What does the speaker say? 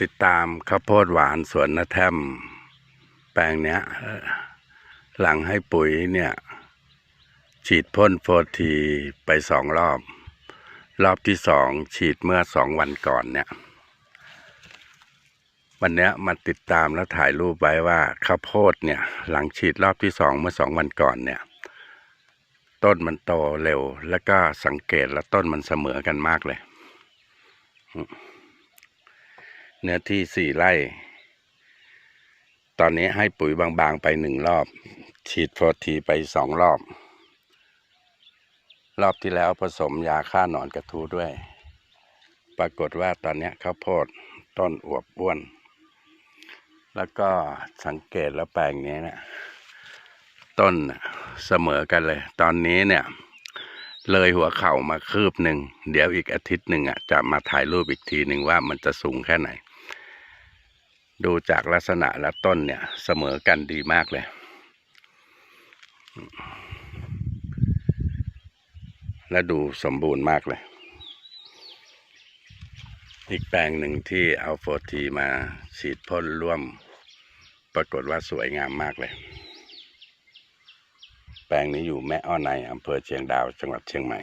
ติดตามข้าวโพดหวานสวนนาแทมแปลงเนี้ย หลังให้ปุ๋ยเนี่ย ฉีดพ่นโฟทีไปสองรอบ รอบที่สองฉีดเมื่อสองวันก่อนเนี่ย วันเนี้ยมาติดตามแล้วถ่ายรูปไว้ว่าข้าวโพดเนี่ย หลังฉีดรอบที่สองเมื่อสองวันก่อนเนี่ย ต้นมันโตเร็ว แล้วก็สังเกตแล้วต้นมันเสมอกันมากเลย เนื้อที่สี่ไร่ ตอนนี้ให้ปุ๋ยบางๆไปหนึ่งรอบ ฉีดโฟทีไปสองรอบ รอบที่แล้วผสมยาฆ่าหนอนกระทูด้วย ปรากฏว่าตอนนี้ข้าวโพดต้นอวบอ้วน แล้วก็สังเกตแล้วแปลงนี้เนะี่ยต้นเสมอกันเลย ตอนนี้เนี่ย เลยหัวเข่ามาคืบหนึ่ง เดี๋ยวอีกอาทิตย์หนึ่งอะจะมาถ่ายรูปอีกทีหนึ่งว่ามันจะสูงแค่ไหน ดูจากลักษณะและต้นเนี่ยเสมอกันดีมากเลย และดูสมบูรณ์มากเลย อีกแปลงหนึ่งที่เอาโฟทีมาฉีดพ่นร่วม ปรากฏว่าสวยงามมากเลย แปลงนี้อยู่แม่อ้อในอำเภอเชียงดาวจังหวัดเชียงใหม่